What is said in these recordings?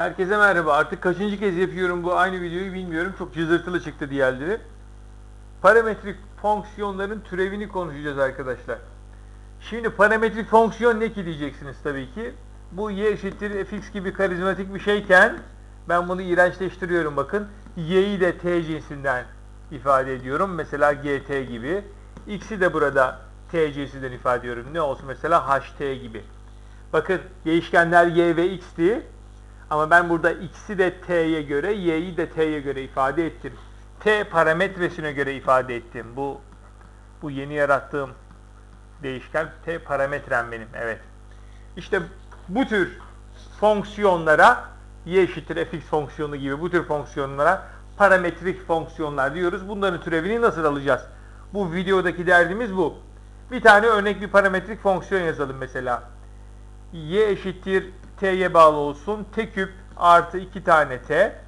Herkese merhaba. Artık kaçıncı kez yapıyorum bu aynı videoyu bilmiyorum. Çok cızırtılı çıktı diğerleri. Parametrik fonksiyonların türevini konuşacağız arkadaşlar. Şimdi parametrik fonksiyon ne ki diyeceksiniz tabii ki. Bu y eşittir fx gibi karizmatik bir şeyken ben bunu iğrençleştiriyorum bakın. y'yi de t cinsinden ifade ediyorum. Mesela gt gibi. x'i de burada t cinsinden ifade ediyorum. Ne olsun mesela ht gibi. Bakın değişkenler y ve x'ti. Ama ben burada x'i de t'ye göre, y'yi de t'ye göre ifade ettim. t parametresine göre ifade ettim. Bu bu yeni yarattığım değişken t parametrem benim. Evet. İşte bu tür fonksiyonlara y eşittir fx fonksiyonu gibi bu tür fonksiyonlara parametrik fonksiyonlar diyoruz. Bunların türevini nasıl alacağız? Bu videodaki derdimiz bu. Bir tane örnek bir parametrik fonksiyon yazalım mesela. y eşittir t'ye bağlı olsun. t küp artı 2 tane t.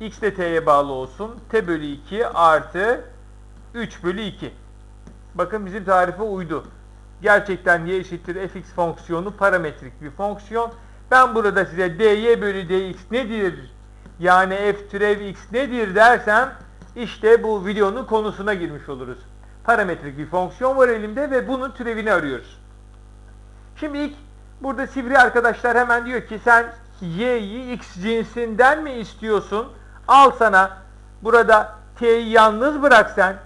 x de t'ye bağlı olsun. t bölü 2 artı 3 bölü 2. Bakın bizim tarife uydu. Gerçekten y eşittir fx fonksiyonu parametrik bir fonksiyon. Ben burada size dy bölü dx nedir? Yani f türev x nedir dersem işte bu videonun konusuna girmiş oluruz. Parametrik bir fonksiyon var elimde ve bunun türevini arıyoruz. Şimdi ilk burada sivri arkadaşlar hemen diyor ki sen y'yi x cinsinden mi istiyorsun? Al sana burada t'yi yalnız bırak sen.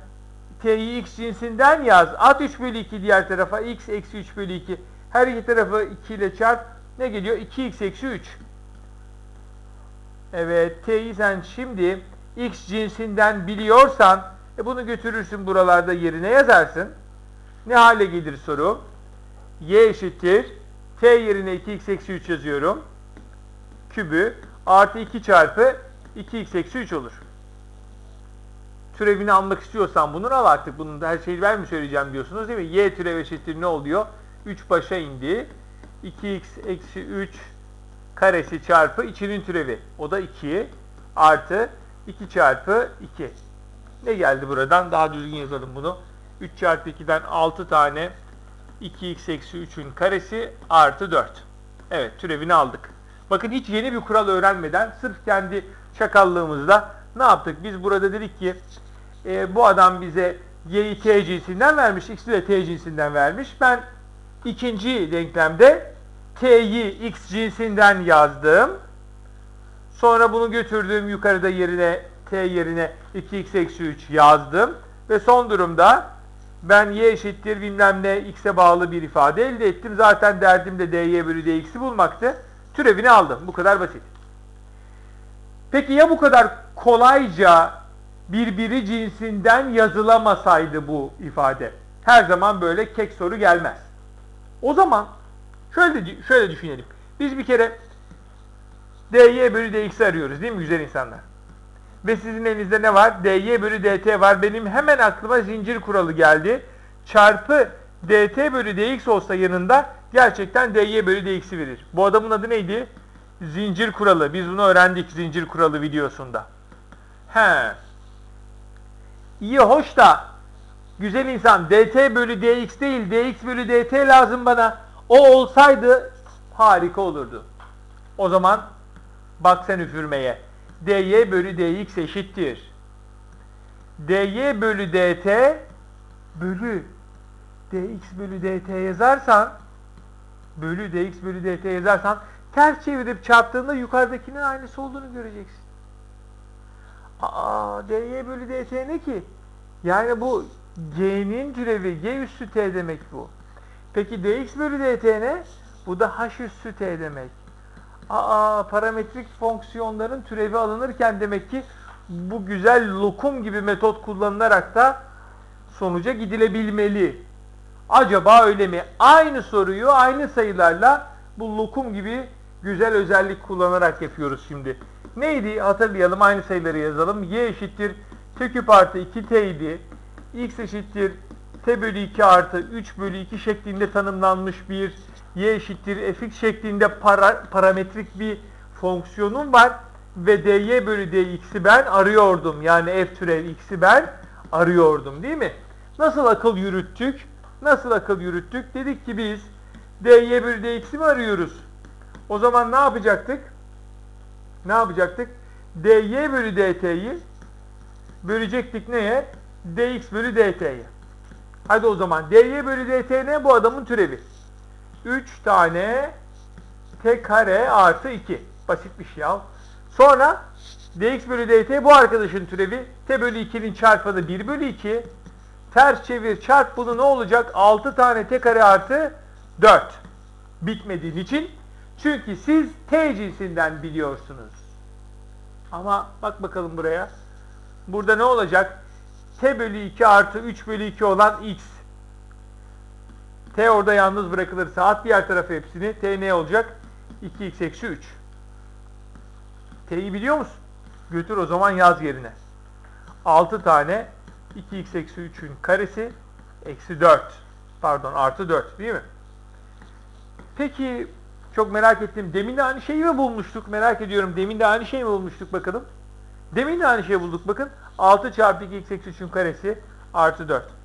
t'yi x cinsinden yaz. At 3 bölü 2 diğer tarafa. x eksi 3 bölü 2. Her iki tarafı 2 ile çarp. Ne geliyor? 2x eksi 3. Evet t'yi sen şimdi x cinsinden biliyorsan e bunu götürürsün buralarda yerine yazarsın. Ne hale gelir soru? y eşittir. T yerine 2x eksi 3 yazıyorum. Kübü artı 2 çarpı 2x eksi 3 olur. Türevini almak istiyorsan bunun al artık. Bunun her şeyi ben mi söyleyeceğim diyorsunuz değil mi? y türev eşittir ne oluyor? 3 başa indi. 2x eksi 3 karesi çarpı içinin türevi. O da 2 artı 2 çarpı 2. Ne geldi buradan? Daha düzgün yazalım bunu. 3 çarpı 2'den 6 tane 2x eksi 3'ün karesi artı 4. Evet türevini aldık. Bakın hiç yeni bir kural öğrenmeden sırf kendi çakallığımızda ne yaptık? Biz burada dedik ki e, bu adam bize y'yi t cinsinden vermiş, x'i de t cinsinden vermiş. Ben ikinci denklemde t'yi x cinsinden yazdım. Sonra bunu götürdüm yukarıda yerine t yerine 2x eksi 3 yazdım. Ve son durumda ben y eşittir bilmem ne x'e bağlı bir ifade elde ettim. Zaten derdim de dy bölü dx'i bulmaktı. Türevini aldım. Bu kadar basit. Peki ya bu kadar kolayca birbiri cinsinden yazılamasaydı bu ifade? Her zaman böyle kek soru gelmez. O zaman şöyle şöyle düşünelim. Biz bir kere dy bölü dx'i arıyoruz değil mi güzel insanlar? Ve sizin elinizde ne var? dy bölü dt var. Benim hemen aklıma zincir kuralı geldi. Çarpı dt bölü dx olsa yanında gerçekten dy bölü dx'i verir. Bu adamın adı neydi? Zincir kuralı. Biz bunu öğrendik zincir kuralı videosunda. He. İyi hoş da güzel insan dt bölü dx değil dx bölü dt lazım bana. O olsaydı harika olurdu. O zaman bak sen üfürmeye. Dy bölü dx eşittir. dy bölü dt bölü dx bölü dt yazarsan bölü dx bölü dt yazarsan ters çevirip çarptığında yukarıdakinin aynısı olduğunu göreceksin. Aa dy bölü dt ne ki? Yani bu g'nin türevi g üssü t demek bu. Peki dx bölü dt ne? Bu da h üssü t demek. Aa parametrik fonksiyonların türevi alınırken demek ki bu güzel lokum gibi metot kullanılarak da sonuca gidilebilmeli. Acaba öyle mi? Aynı soruyu aynı sayılarla bu lokum gibi güzel özellik kullanarak yapıyoruz şimdi. Neydi? Hatırlayalım aynı sayıları yazalım. y eşittir t artı 2t idi. x eşittir t bölü 2 artı 3 bölü 2 şeklinde tanımlanmış bir y eşittir fx şeklinde para, parametrik bir fonksiyonum var. Ve dy bölü dx'i ben arıyordum. Yani f türev x'i ben arıyordum değil mi? Nasıl akıl yürüttük? Nasıl akıl yürüttük? Dedik ki biz dy bölü dx'i mi arıyoruz? O zaman ne yapacaktık? ne yapacaktık? dy bölü dt'yi bölecektik neye? dx bölü dt'ye. Hadi o zaman dy bölü dt ne? Bu adamın türevi. 3 tane t kare artı 2. Basitmiş ya. Sonra dx bölü dt bu arkadaşın türevi. t bölü 2'nin çarpanı 1 bölü 2. Ters çevir çarp bunu ne olacak? 6 tane t kare artı 4. Bitmediğin için. Çünkü siz t cinsinden biliyorsunuz. Ama bak bakalım buraya. Burada ne olacak? t bölü 2 artı 3 bölü 2 olan x. t orada yalnız bırakılırsa at diğer tarafı hepsini. t ne olacak? 2x eksi 3. t'yi biliyor musun? Götür o zaman yaz yerine. 6 tane 2x eksi 3'ün karesi eksi 4. Pardon artı 4 değil mi? Peki çok merak ettim. Demin de aynı şeyi mi bulmuştuk? Merak ediyorum. Demin de aynı şeyi mi bulmuştuk bakalım? Demin de aynı şeyi bulduk bakın. 6 çarpı 2x eksi 3'ün karesi artı 4.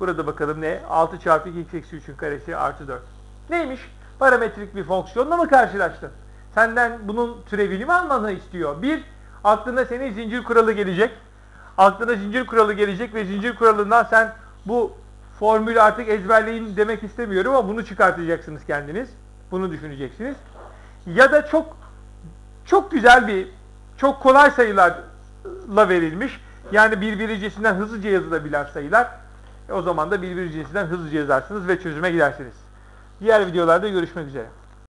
Burada bakalım ne? 6 çarpı 2x eksi 3'ün karesi artı 4. Neymiş? Parametrik bir fonksiyonla mı karşılaştın? Senden bunun türevini mi almanı istiyor? Bir, aklına senin zincir kuralı gelecek. Aklına zincir kuralı gelecek ve zincir kuralından sen bu formülü artık ezberleyin demek istemiyorum ama bunu çıkartacaksınız kendiniz. Bunu düşüneceksiniz. Ya da çok çok güzel bir çok kolay sayılarla verilmiş. Yani birbiri cinsinden hızlıca yazılabilen sayılar. E o zaman da birbiri cinsinden hızlıca yazarsınız ve çözüme gidersiniz. Diğer videolarda görüşmek üzere.